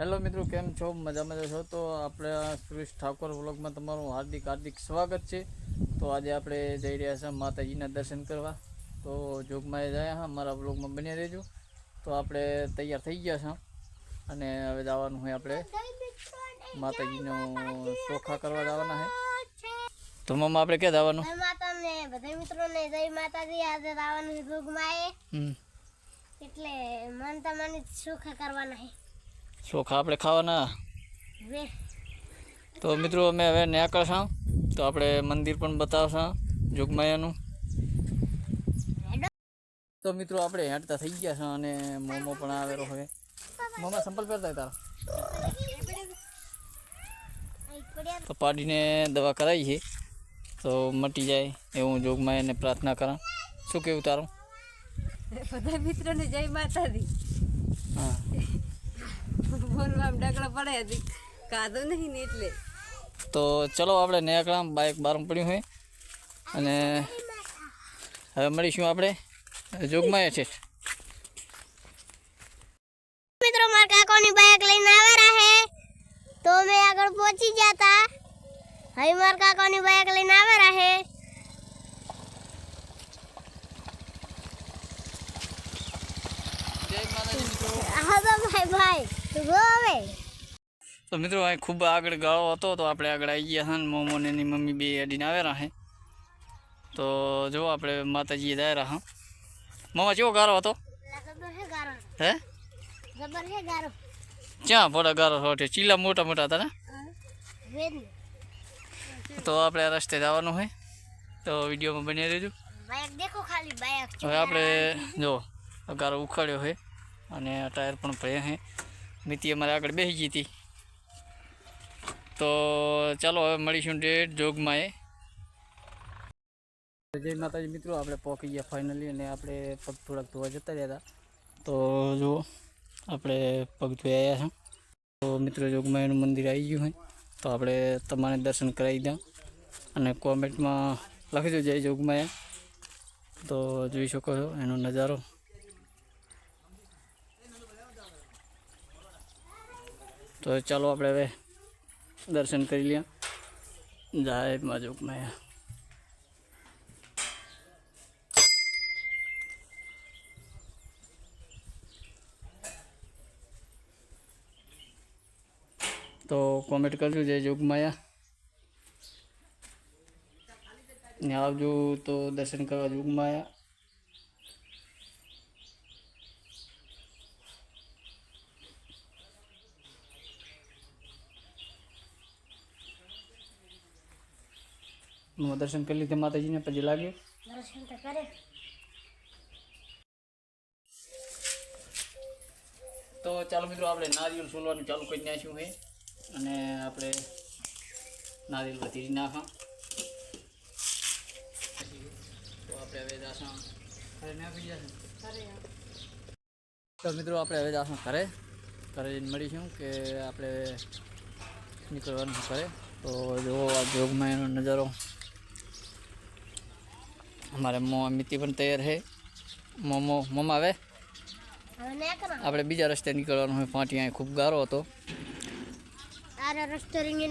Hello મિત્રો કેમ છો? મજામાં છો? તો આપણે સુરેશ ઠાકોર વ્લોગમાં તમારું હાર્દિક હાર્દિક સ્વાગત છે. તો આજે આપણે જઈ રહ્યા છીએ માતાજીના દર્શન કરવા. તો જોગમાં જાય હા મારા વ્લોગમાં બની રહેજો. તો આપણે તૈયાર થઈ ગયા છીએ અને હવે જવાનું હોય આપણે માતાજીનો ચોખા કરવા જવાના છે. તો મમ્મા આપણે ક્યાં જવાનું? બધા મિત્રોને જય માતાજી. આજે છે ભોગમાં એટલે મન તમને સુખા કરવાના છે. ચોખા આપણે ખાવાના? તો મિત્રો અમે હવે નીકળશું તો આપણે મંદિર પણ બતાવશું જોગમાયાનું. તો મિત્રો આપણે હેંટતા થઈ ગયા છે અને મોમો પણ આવેલો હવે. મોમા સંપલ પહેરતા તારા. તો પાડીને દવા કરાવી છે. તો મટી જાય એવું જોગમાયાને પ્રાર્થના કરા. શું કેવું તારું? બધા મિત્રોને જય માતાજી. હા. બોલવા ડગલા પડે હતી કાદો નહીં ને એટલે. તો ચલો આપણે નીકળા બાઇક બારું પડ્યું હોય અને હવે મળીશું આપણે જોગમાયા છે. મિત્રો મારા કાકોની બાઇક લઈને આવેલા હે તો અમે આગળ પહોંચી ગયા તા. હવે મારા કાકોની બાઇક લઈને આવેલા હે હા તો ભાઈ ભાઈ તો મિત્રો, અહીં ખૂબ આગળ ગાળો હતો, તો આપણે આગળ આવી ગયા હા મોમો ને એની મમ્મી બે અડીને આવેલા હે. તો જો આપણે માતાજીએ દાયરા, હા. મોમા, કેવો ગારો હતો? હે? હે ક્યાં ભોળા ગારો હોટે ચીલા મોટા મોટા હતા ને? તો આપણે રસ્તે જવાનું હોય તો વિડીયોમાં બની રહેજો. હવે આપણે જો ગારો ઉખાડ્યો હોય અને ટાયર પણ પડ્યા છે મિતિ અમારે આગળ બેસી ગઈ હતી. તો ચાલો હવે મળીશું ડેટ જોગમાં એ જય માતાજી મિત્રો, આપણે પહોંચી ગયા ફાઇનલી અને આપણે પગ થોડાક ધોવા જતા રહ્યા હતા. તો જો, આપણે પગ ધોઈ આવ્યા છે. તો મિત્રો જોગમાયાનું મંદિર આવી ગયું હોય તો આપણે તમારે દર્શન કરાવી દઉં. અને કોમેન્ટમાં લખી જય જોગમાયા તો જોઈ શકો છો, એનો નજારો. તો ચાલો આપણે હવે દર્શન કરી લઈએ જય મા જોગમાયા તો કોમેન્ટ કરજો જય જોગમાયા ને આવજો તો દર્શન કરવા જોગમાયા દર્શન કરી લીધે માતાજીને પછી લાગ્યું. દર્શન તો કરે. તો ચાલો મિત્રો આપણે નારિયેળ સોલવાનું ચાલુ કરી નાખ્યું છે. અને આપણે નારિયેળ વધી નાખા તો આપણે હવે જાશું. ઘરે ના પી જશું? તો મિત્રો આપણે હવે જાશું ઘરે. ઘરે જઈને મળીશું કે આપણે નીકળવાનું કરે ઘરે. તો જુઓ આ જોગમાં એનો નજારો. અમારે મો મિતિ પણ તૈયાર છે. મોમો મોમા આવે. આપણે બીજા રસ્તે નીકળવાનું હોય ફાંટી અહીંયા ખૂબ ગારો હતો. રસ્તો રીંગી